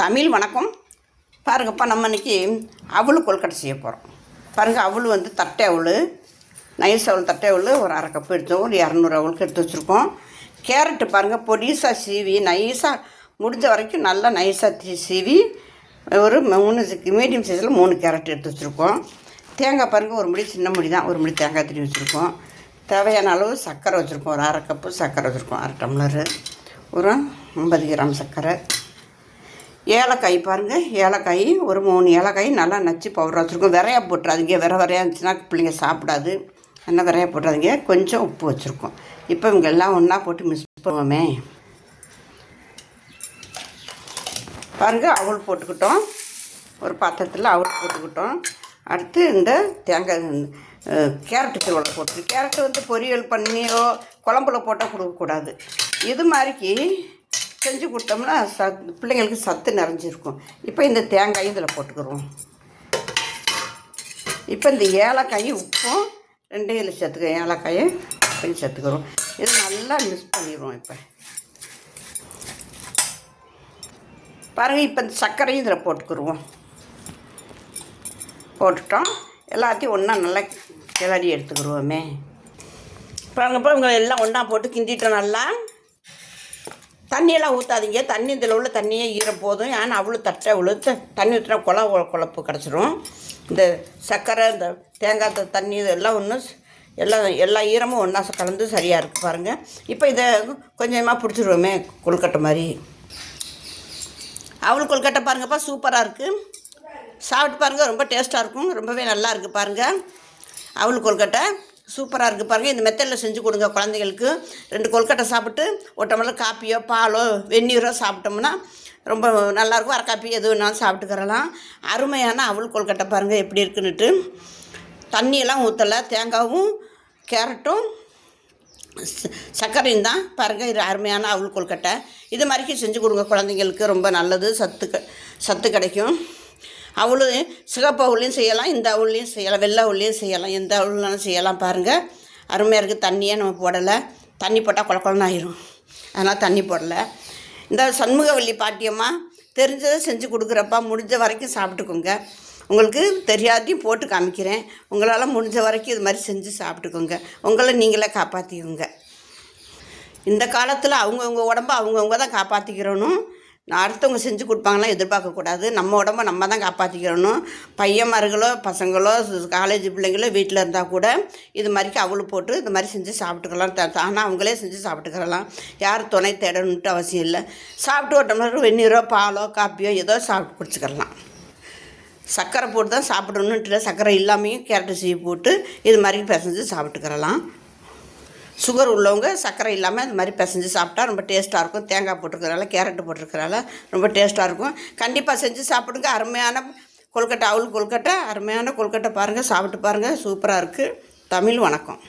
தமிழ் வணக்கம். பாருங்கப்பா நம்ம இன்றைக்கி அவல் கொல்கட்டை செய்ய போகிறோம் பாருங்கள் அவல் வந்து தட்டை அவல் நைஸ் அவள் தட்டை அவல் ஒரு அரை கப்பு எடுத்தோம் ஒரு இரநூறு அவளுக்கு எடுத்து வச்சுருக்கோம். கேரட்டு பாருங்கள் பொடிசாக சீவி நைஸாக முடிஞ்ச வரைக்கும் நல்லா நைஸாக சீவி ஒரு மூணு மீடியம் சைஸில் மூணு கேரட் எடுத்து வச்சுருக்கோம். தேங்காய் பாருங்கள் ஒரு முடி சின்ன முடி தான் ஒரு முடி தேங்காய் திரும்பி வச்சுருக்கோம். தேவையான அளவு சர்க்கரை வச்சுருக்கோம் ஒரு அரை கப்பு சர்க்கரை வச்சுருக்கோம் அரை டம்ளரு. ஒரு ஐம்பது கிராம் சர்க்கரை. ஏலக்காய் பாருங்கள் ஏலக்காய் ஒரு மூணு ஏலக்காய் நல்லா நச்சு பவுடர் வச்சுருக்கோம். விரையா போட்டுறாதீங்க. விரை விரையா இருந்துச்சுன்னா பிள்ளைங்க சாப்பிடாது. அதனால் விரையா போட்டுறாதீங்க. கொஞ்சம் உப்பு வச்சுருக்கோம். இப்போ இவங்க எல்லாம் ஒன்றா போட்டு மிக்ஸ் பண்ணுவோமே. பாருங்கள் அவல் போட்டுக்கிட்டோம். ஒரு பாத்திரத்தில் அவல் போட்டுக்கிட்டோம். அடுத்து இந்த தேங்காய் கேரட்டு திருவள்ளை போட்டு கேரட்டு வந்து பொரியல் பண்ணியோ குழம்புல போட்டால் கொடுக்கக்கூடாது. இது மாதிரிக்கு செஞ்சு கொடுத்தோம்னா ச பிள்ளைங்களுக்கு சத்து நிறைஞ்சிருக்கும். இப்போ இந்த தேங்காயும் இதில் போட்டுக்கிறோம். இப்போ இந்த ஏலக்காயும் உப்பும் ரெண்டையும் இதில் சேர்த்துக்க ஏலக்காயும் கொஞ்சம் சேர்த்துக்கிறோம். இது நல்லா மிக்ஸ் பண்ணிடுவோம் இப்போ. பாருங்கள் இப்போ இந்த சர்க்கரையும் இதில் போட்டுக்கிடுவோம் போட்டுட்டோம். எல்லாத்தையும் ஒன்றா நல்லா கிளறி எடுத்துக்கிடுவோமே பாருங்கப்போ இவங்க எல்லாம் ஒன்றா போட்டு கிண்டிட்டோம் நல்லா. தண்ணியெல்லாம் ஊற்றாதீங்க தண்ணி இதில் உள்ள தண்ணியே ஈரம் போதும். ஏன்னா அவ்வளோ தட்டை அவ்வளோ தண்ணி ஊற்றினா குழ குழப்பு கிடச்சிரும். இந்த சர்க்கரை இந்த தேங்காய் தண்ணி இதெல்லாம் ஒன்று எல்லாம் எல்லா ஈரமும் ஒன்றா கலந்து சரியாக இருக்குது பாருங்கள் இப்போ இதை கொஞ்சமாக பிடிச்சிருவோமே கொழுக்கட்டை மாதிரி. அவள் கொழுக்கட்டை பாருங்கப்பா சூப்பராக இருக்குது சாப்பிட்டு பாருங்கள் ரொம்ப டேஸ்ட்டாக இருக்கும். ரொம்பவே நல்லா இருக்குது பாருங்கள் அவள் கொழுக்கட்டை. சூப்பராக இருக்குது பாருங்கள் இந்த மெத்தடில் செஞ்சு கொடுங்க குழந்தைகளுக்கு. ரெண்டு கொழுக்கட்டை சாப்பிட்டு ஒரு டம்ளர் காப்பியோ பாலோ வெந்நீரோ சாப்பிட்டோம்னா ரொம்ப நல்லாயிருக்கும் அரை காப்பி எது வேணாலும் சாப்பிட்டுக்கிறலாம். அருமையான அவள் கொழுக்கட்டை பாருங்கள் எப்படி இருக்குன்னுட்டு. தண்ணியெல்லாம் ஊற்றலை தேங்காவும் கேரட்டும் சர்க்கரையும் தான் பாருங்கள் இது அருமையான அவள் கொழுக்கட்டை. இது மாதிரிக்கு செஞ்சு கொடுங்க குழந்தைங்களுக்கு ரொம்ப நல்லது. சத்து க- சத்து கிடைக்கும். அவளும் சிகப்பு அவளையும் செய்யலாம் இந்த அவளையும் செய்யலாம் வெள்ளை அவளையும் செய்யலாம் எந்த அவளுனாலும் செய்யலாம் பாருங்கள் அருமையாக இருக்குது தண்ணியே நம்ம போடலை. தண்ணி போட்டால் குழ குழன்னு ஆயிரும். அதனால் தண்ணி போடலை. இந்த சண்முகவல்லி பாட்டியம்மா தெரிஞ்சதை செஞ்சு கொடுக்குறப்பா முடிஞ்ச வரைக்கும் சாப்பிட்டுக்கோங்க. உங்களுக்கு தெரியாதையும் போட்டு காமிக்கிறேன். உங்களால் முடிஞ்ச வரைக்கும் இது மாதிரி செஞ்சு சாப்பிட்டுக்கோங்க. உங்களை நீங்களே காப்பாற்றிக்கோங்க இந்த காலத்தில் அவங்கவுங்க உடம்ப அவங்கவுங்க தான் காப்பாற்றிக்கிறணும் நான் அடுத்தவங்க செஞ்சு கொடுப்பாங்களாம் எதிர்பார்க்கக்கூடாது நம்ம உடம்ப நம்ம தான் காப்பாற்றிக்கணும் பையன்மார்களோ பசங்களோ காலேஜ் பிள்ளைங்களோ வீட்டில் இருந்தால் கூட இது மாதிரிக்கு அவளு போட்டு இது மாதிரி செஞ்சு சாப்பிட்டுக்கலாம். த- தானா அவங்களே செஞ்சு சாப்பிட்டுக்கிறலாம் யார் துணை தேடணுன்ட்டு அவசியம் இல்லை. சாப்பிட்டு ஒரு டம்ளர் வெந்நீரோ பாலோ காப்பியோ ஏதோ சாப்பிட்டு குடிச்சிக்கலாம். சர்க்கரை போட்டு தான் சாப்பிடணுன்ட்டு சர்க்கரை இல்லாமையும் கேரட்டு சீவி போட்டு இது மாதிரி பிசைஞ்சு சாப்பிட்டுக்கிறலாம் சுகர் உள்ளவங்க சர்க்கரை இல்லாமல் இந்த மாதிரி பிசைஞ்சு சாப்பிட்டா ரொம்ப டேஸ்ட்டாக இருக்கும். தேங்காய் போட்டிருக்கிறனால கேரட்டு போட்டிருக்கிறனால ரொம்ப டேஸ்ட்டாக இருக்கும். கண்டிப்பாக செஞ்சு சாப்பிடுங்க. அருமையான கொழுக்கட்டை அவுள் கொழுக்கட்டை அருமையான கொழுக்கட்டை பாருங்கள் சாப்பிட்டு பாருங்கள் சூப்பராக இருக்குது தமிழ் வணக்கம்.